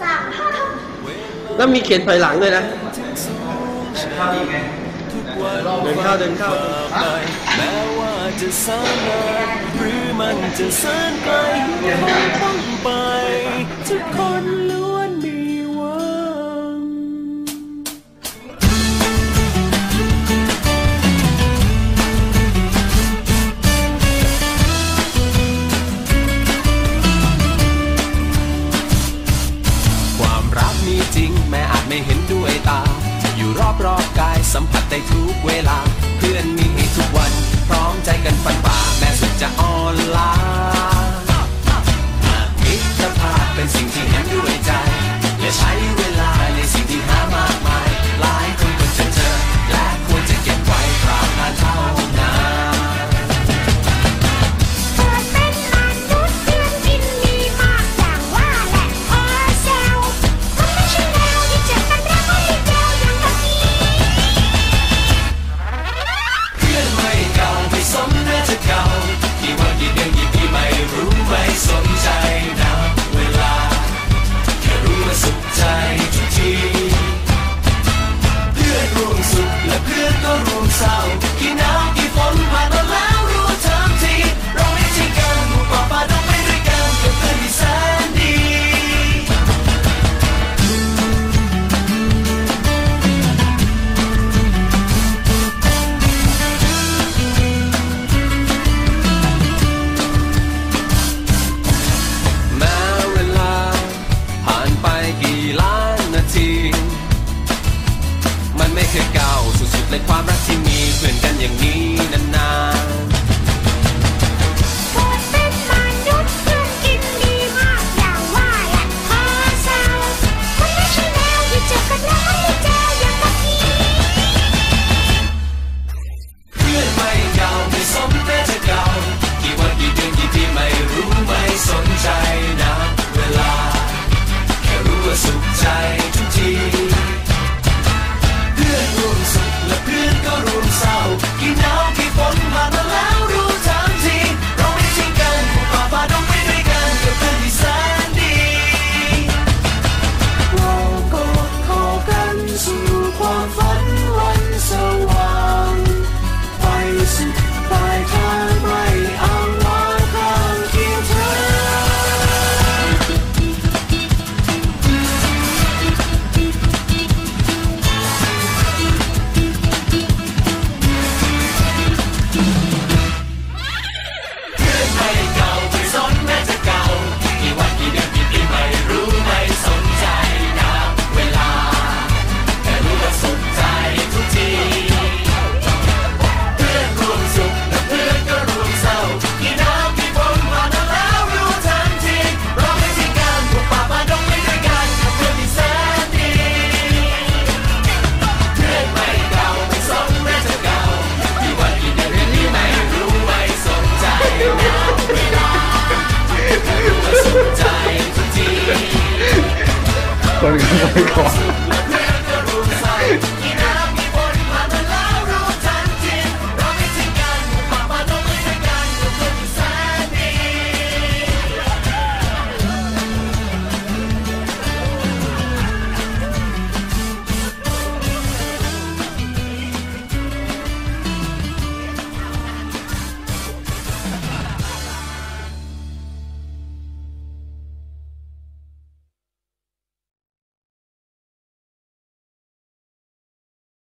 สามแล้วมีเขียนถอยหลังด้วยนะ เดินเข้าเดินเข้าแม้ว่าจะสานหรือมันจะสานไกต้องไป they too well 我没看到你